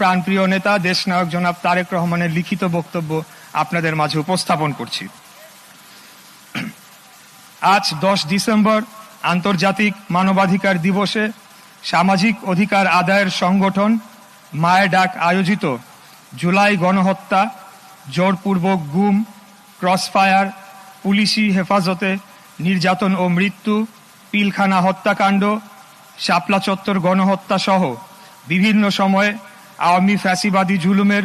প্রাণপ্রিয় নেতা, দেশনায়ক জনাব তারেক রহমানের লিখিত বক্তব্য আপনাদের মাঝে উপস্থাপন করছি। আজ দশ ডিসেম্বর, আন্তর্জাতিক মানবাধিকার দিবসে সামাজিক অধিকার আদায়ের সংগঠন মায়ের ডাক আয়োজিত জুলাই গণহত্যা, জোরপূর্বক গুম, ক্রসফায়ার, পুলিশি হেফাজতে নির্যাতন ও মৃত্যু, পিলখানা হত্যাকাণ্ড, শাপলা চত্বর গণহত্যা সহ বিভিন্ন সময়ে আওয়ামী ফ্যাসিবাদী জুলুমের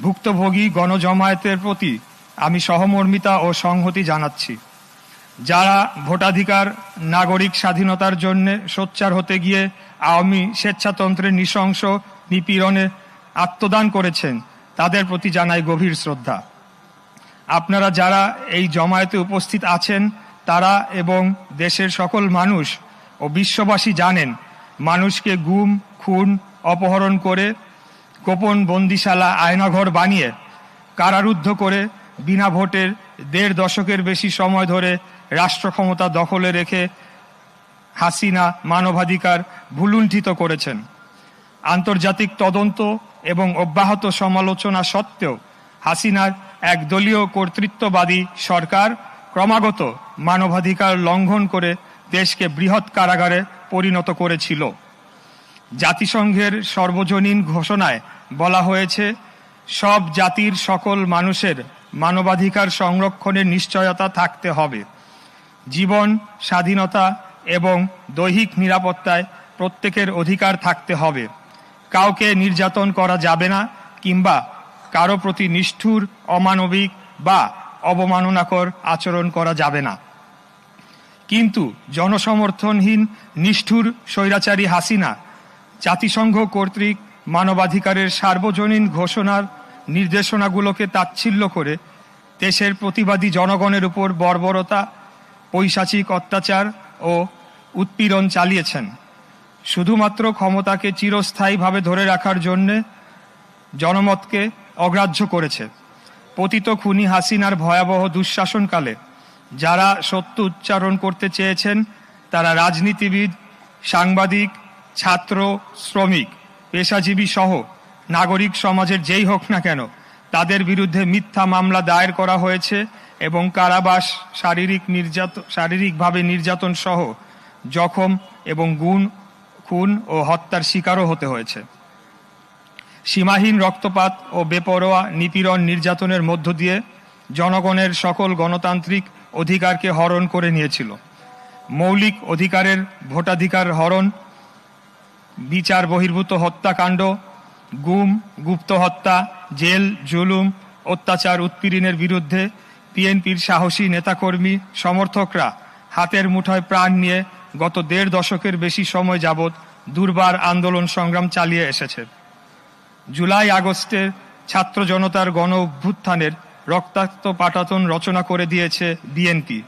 ভুক্তভোগী গণজমায়েতের প্রতি আমি সহমর্মিতা ও সংহতি জানাচ্ছি। যারা ভোটাধিকার, নাগরিক স্বাধীনতার জন্য সোচ্চার হতে গিয়ে আওয়ামী স্বেচ্ছাতন্ত্রের নৃশংস নিপীড়নে আত্মদান করেছেন, তাদের প্রতি জানাই গভীর শ্রদ্ধা। আপনারা যারা এই জমায়েতে উপস্থিত আছেন, তারা এবং দেশের সকল মানুষ ও বিশ্ববাসী জানেন, মানুষকে গুম, খুন, অপহরণ করে গোপন বন্দিশালা আয়নাঘর বানিয়ে কারারুদ্ধ করে বিনা ভোটের দেড় দশকের বেশি সময় ধরে রাষ্ট্র ক্ষমতা দখলে রেখে হাসিনা মানবাধিকার ভুলুণ্ঠিত করেছেন। আন্তর্জাতিক তদন্ত এবং অব্যাহত সমালোচনা সত্ত্বেও হাসিনার একদলীয় কর্তৃত্ববাদী সরকার ক্রমাগত মানবাধিকার লঙ্ঘন করে দেশকে বৃহৎ কারাগারে পরিণত করেছিল। জাতিসংঘের সর্বজনীন ঘোষণায় বলা হয়েছে, সব জাতির সকল মানুষের মানবাধিকার সংরক্ষণের নিশ্চয়তা থাকতে হবে। জীবন, স্বাধীনতা এবং দৈহিক নিরাপত্তায় প্রত্যেকের অধিকার থাকতে হবে। কাউকে নির্যাতন করা যাবে না কিংবা কারও প্রতি নিষ্ঠুর, অমানবিক বা অবমাননাকর আচরণ করা যাবে না। কিন্তু জনসমর্থনহীন, নিষ্ঠুর স্বৈরাচারী হাসিনা জাতিসংঘ কর্তৃক মানবাধিকারের সার্বজনীন ঘোষণার নির্দেশনাগুলোকে তাচ্ছিল্য করে দেশের প্রতিবাদী জনগণের উপর বর্বরতা, পৈশাচিক অত্যাচার ও উৎপীড়ন চালিয়েছেন। শুধুমাত্র ক্ষমতাকে চিরস্থায়ীভাবে ধরে রাখার জন্যে জনমতকে অগ্রাহ্য করেছে। পতিত খুনি হাসিনার ভয়াবহ দুঃশাসনকালে যারা সত্য উচ্চারণ করতে চেয়েছেন, তারা রাজনীতিবিদ, সাংবাদিক ছাত্র, শ্রমিক, পেশাজীবী সহ নাগরিক সমাজের যেই হোক না কেন, তাদের বিরুদ্ধে মিথ্যা মামলা দায়ের করা হয়েছে এবং কারাবাস, শারীরিক নির্যাতন শারীরিকভাবে নির্যাতন সহ জখম এবং গুণ, খুন ও হত্যার শিকারও হতে হয়েছে। সীমাহীন রক্তপাত ও বেপরোয়া নিপীড়ন নির্যাতনের মধ্য দিয়ে জনগণের সকল গণতান্ত্রিক অধিকারকে হরণ করে নিয়েছিল। মৌলিক অধিকারের ভোটাধিকার হরণ বিচার বহির্ভূত হত্যাকাণ্ড, গুম, গুপ্ত হত্যা, জেল, জুলুম, অত্যাচার উৎপীড়নের বিরুদ্ধে বিএনপির সাহসী নেতাকর্মী, সমর্থকরা হাতের মুঠোয় প্রাণ নিয়ে গত দেড় দশকের বেশি সময় যাবৎ দুর্বার আন্দোলন সংগ্রাম চালিয়ে এসেছে। জুলাই আগস্টে ছাত্র জনতার গণ অভ্যুত্থানের রক্তাক্ত পাটাতন রচনা করে দিয়েছে বিএনপি।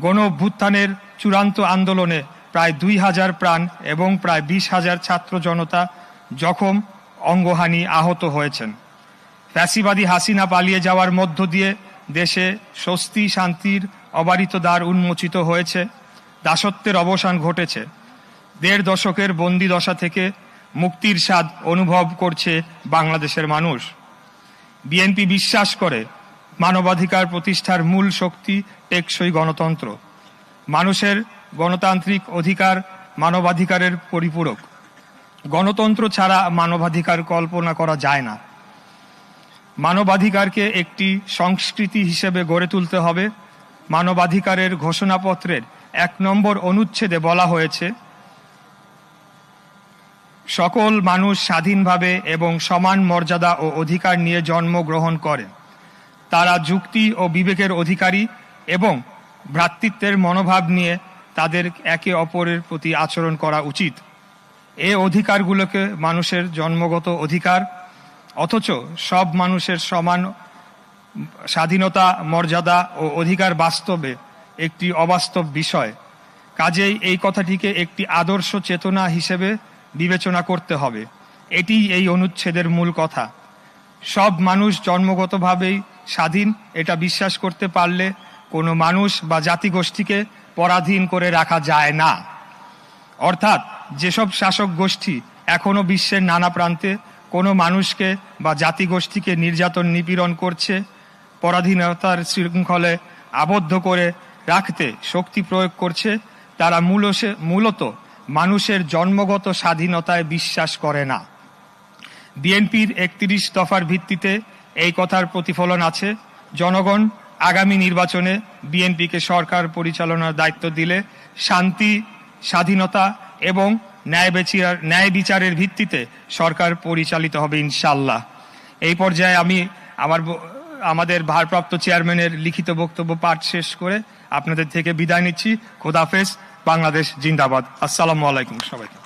গণ অভ্যুত্থানের চূড়ান্ত আন্দোলনে প্রায় দুই হাজার প্রাণ এবং প্রায় বিশ হাজার ছাত্র জনতা জখম, অঙ্গহানি আহত হয়েছেন। ফ্যাসিবাদী হাসিনা পালিয়ে যাওয়ার মধ্য দিয়ে দেশে স্বস্তি, শান্তির অবারিত দ্বার উন্মোচিত হয়েছে। দাসত্বের অবসান ঘটেছে। দেড় দশকের বন্দি দশা থেকে মুক্তির স্বাদ অনুভব করছে বাংলাদেশের মানুষ। বিএনপি বিশ্বাস করে, মানবাধিকার প্রতিষ্ঠার মূল শক্তি টেকসই গণতন্ত্র। মানুষের গণতান্ত্রিক অধিকার মানবাধিকারের পরিপূরক। গণতন্ত্র ছাড়া মানবাধিকার কল্পনা করা যায় না। মানবাধিকারকে একটি সংস্কৃতি হিসেবে গড়ে তুলতে হবে। মানবাধিকারের ঘোষণাপত্রের এক নম্বর অনুচ্ছেদে বলা হয়েছে, সকল মানুষ স্বাধীনভাবে এবং সমান মর্যাদা ও অধিকার নিয়ে জন্মগ্রহণ করে। তারা যুক্তি ও বিবেকের অধিকারী এবং ভ্রাতৃত্বের মনোভাব নিয়ে তাদের একে অপরের প্রতি আচরণ করা উচিত। এ অধিকারগুলোকে মানুষের জন্মগত অধিকার, অথচ সব মানুষের সমান স্বাধীনতা, মর্যাদা ও অধিকার বাস্তবে একটি অবাস্তব বিষয়। কাজেই এই কথাটিকে একটি আদর্শ চেতনা হিসেবে বিবেচনা করতে হবে। এটি এই অনুচ্ছেদের মূল কথা। সব মানুষ জন্মগতভাবেই স্বাধীন, এটা বিশ্বাস করতে পারলে কোনো মানুষ বা জাতিগোষ্ঠীকে পরাধীন করে রাখা যায় না। অর্থাৎ যেসব শাসক গোষ্ঠী এখনও বিশ্বের নানা প্রান্তে কোনো মানুষকে বা জাতিগোষ্ঠীকে নির্যাতন নিপীড়ন করছে, পরাধীনতার শৃঙ্খলে আবদ্ধ করে রাখতে শক্তি প্রয়োগ করছে, তারা মূলসে- মূলত মানুষের জন্মগত স্বাধীনতায় বিশ্বাস করে না। বিএনপির একত্রিশ দফার ভিত্তিতে এই কথার প্রতিফলন আছে। জনগণ আগামী নির্বাচনে বিএনপিকে সরকার পরিচালনার দায়িত্ব দিলে শান্তি, স্বাধীনতা এবং ন্যায় বিচার ন্যায় বিচারের ভিত্তিতে সরকার পরিচালিত হবে ইনশাল্লাহ এই পর্যায়ে আমি আমার আমাদের ভারপ্রাপ্ত চেয়ারম্যানের লিখিত বক্তব্য পাঠ শেষ করে আপনাদের থেকে বিদায় নিচ্ছি। খোদাফেজ বাংলাদেশ জিন্দাবাদ। আসসালামু আলাইকুম সবাইকে।